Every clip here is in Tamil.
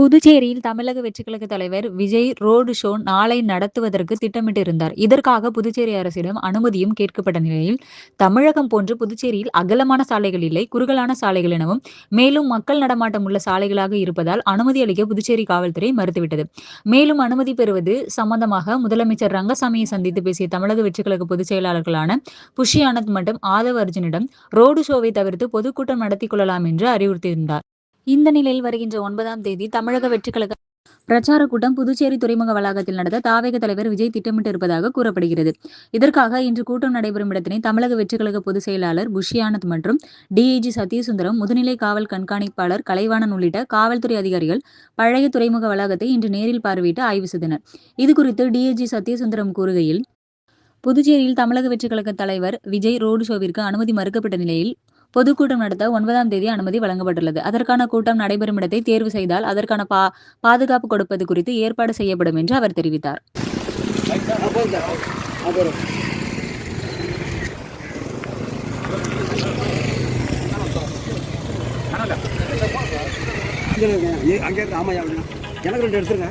புதுச்சேரியில் தமிழக வெற்றிக்கழக தலைவர் விஜய் ரோடு ஷோ நாளை நடத்துவதற்கு திட்டமிட்டிருந்தார். இதற்காக புதுச்சேரி அரசிடம் அனுமதியும் கேட்கப்பட்ட நிலையில், தமிழகம் போன்று புதுச்சேரியில் அகலமான சாலைகள் இல்லை, குறுகலான சாலைகள் எனவும், மேலும் மக்கள் நடமாட்டம் உள்ள சாலைகளாக இருப்பதால் அனுமதி அளிக்க புதுச்சேரி காவல்துறை மறுத்துவிட்டது. மேலும் அனுமதி பெறுவது சம்பந்தமாக முதலமைச்சர் ரங்கசாமியை சந்தித்து பேசிய தமிழக வெற்றிக்கழக பொதுச் செயலாளர்களான புஷி ஆனந்த் மற்றும் ஆதவ் அர்ஜுனிடம் ரோடு ஷோவை தவிர்த்து பொதுக்கூட்டம் நடத்திக் கொள்ளலாம் என்று அறிவுறுத்தியிருந்தார். இந்த நிலையில் வருகின்ற ஒன்பதாம் தேதி தமிழக வெற்றிக்கழக பிரச்சார கூட்டம் புதுச்சேரி துறைமுக வளாகத்தில் நடத்த தாவேக தலைவர் விஜய் திட்டமிட்டிருப்பதாக கூறப்படுகிறது. இதற்காக இன்று கூட்டம் நடைபெறும் இடத்தினை தமிழக வெற்றிக்கழக பொதுச் செயலாளர் புஷி மற்றும் டிஐஜி சத்யசுந்தரம் முதுநிலை காவல் கண்காணிப்பாளர் கலைவாணன் உள்ளிட்ட காவல்துறை அதிகாரிகள் பழைய துறைமுக வளாகத்தை இன்று நேரில் பார்வையிட்டு ஆய்வு செய்தனர். இதுகுறித்து டிஐஜி சத்யசுந்தரம் கூறுகையில், புதுச்சேரியில் தமிழக வெற்றிக்கழக தலைவர் விஜய் ரோடு ஷோவிற்கு அனுமதி மறுக்கப்பட்ட நிலையில், பொதுக்கூட்டம் நடத்த ஒன்பதாம் தேதி அனுமதி வழங்கப்பட்டுள்ளது. அதற்கான கூட்டம் நடைபெறும் இடத்தை தேர்வு செய்தால் அதற்கான பா பாதுகாப்பு கொடுப்பது குறித்து ஏற்பாடு செய்யப்படும் என்று அவர் தெரிவித்தார். அங்கே இருக்கு ஆமாம் எனக்கு ரெண்டு எடுத்துருங்க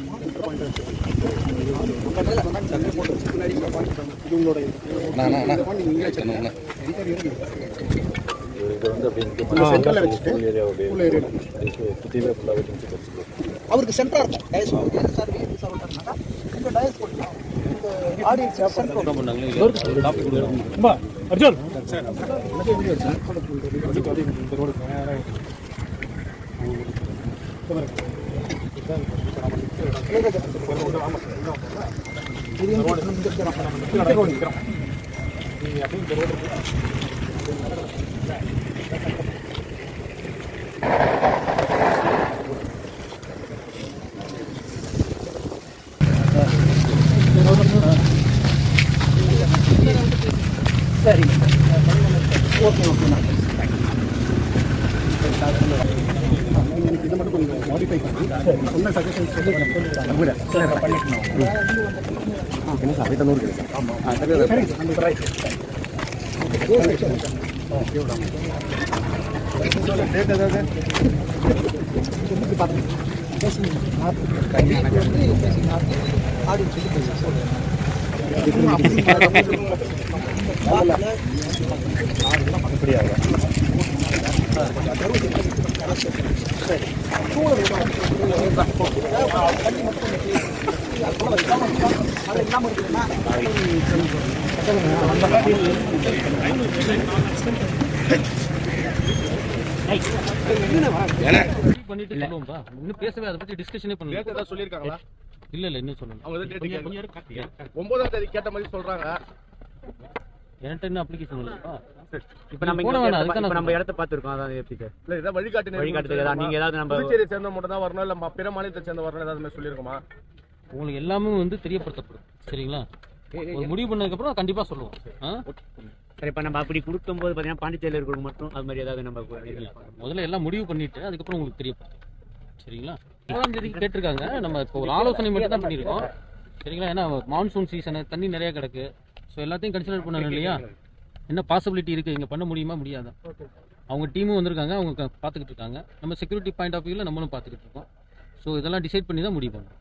அவருக்கு சென்டரா இருக்கும் டயஸ் சார் சார் இந்த டயஸ் போட்டுக்கலாம் இந்த ஆடியன்ஸ் சென்டர் அர்ஜுன் சரி ஓகே ஓகே இது மட்டும் கொஞ்சம் மாடிஃபை பண்ணி சொன்ன சஜஷன்ஸ் ஆ என்ன சார்? வீட்டில் நூறு கிடைக்கும் ஆமாம் டேட் ஏதாவது பண்ணிட்டு சொல்லுவோம்பா இன்னும் பேசவே அதை பத்தி டிஸ்கஷனே பண்ணல. சொல்லியிருக்காங்களா? இல்ல இல்ல இன்னும் கேட்க ஒன்பதாம் தேதி கேட்ட மாதிரி சொல்றாங்க. என்கிட்ட இன்னும் அப்ளிகேஷன் இல்லப்பா இப்ப நம்ம இங்க அதுக்கு நம்ம இடத்த பாத்துருக்கோம் அதான் எப்படி சார் இல்ல ஏதாவது வழிகாட்டு வழிகாட்டுறதுக்கு ஏதாவது நீங்க ஏதாவது நம்ம புதுச்சேரி சேர்ந்த மட்டும் தான் வரணும் இல்ல பிற மாநிலத்தை சேர்ந்த வரணும் ஏதாவது மாதிரி சொல்லியிருக்கோமா? உங்களுக்கு எல்லாமே வந்து தெரியப்படுத்தப்படும் சரிங்களா? ஒரு முடிவு பண்ணதுக்கு அப்புறம் கண்டிப்பா சொல்லுவோம்? சரி இப்ப நம்ம அப்படி கொடுக்கும்போது பாத்தீங்கன்னா பாண்டிச்சேரியில் இருக்கிறவங்க மட்டும் அது மாதிரி ஏதாவது நம்ம. முதல்ல எல்லாம் முடிவு பண்ணிட்டு அதுக்கப்புறம் உங்களுக்கு தெரியப்படுத்தும் சரிங்களா? ஒன்பதாம் தேதி கேட்டிருக்காங்க நம்ம இப்போ ஒரு ஆலோசனை மட்டும் தான் பண்ணியிருக்கோம் சரிங்களா? ஏன்னா மான்சூன் சீசனு தண்ணி நிறைய கிடக்கு ஸோ எல்லாத்தையும் கன்சிடர் பண்ணணும் இல்லையா? என்ன பாசிபிலிட்டி இருக்குது இங்கே பண்ண முடியுமா? முடியாதா? அவங்க டீமும் வந்திருக்காங்க. அவங்க பார்த்துக்கிட்டு இருக்காங்க. நம்ம செக்யூரிட்டி பாயிண்ட் ஆஃப் வியூவில் நம்மளும் பார்த்துக்கிட்டு இருக்கோம். ஸோ இதெல்லாம் டிசைட் பண்ணி தான் முடிவு பண்ணணும்.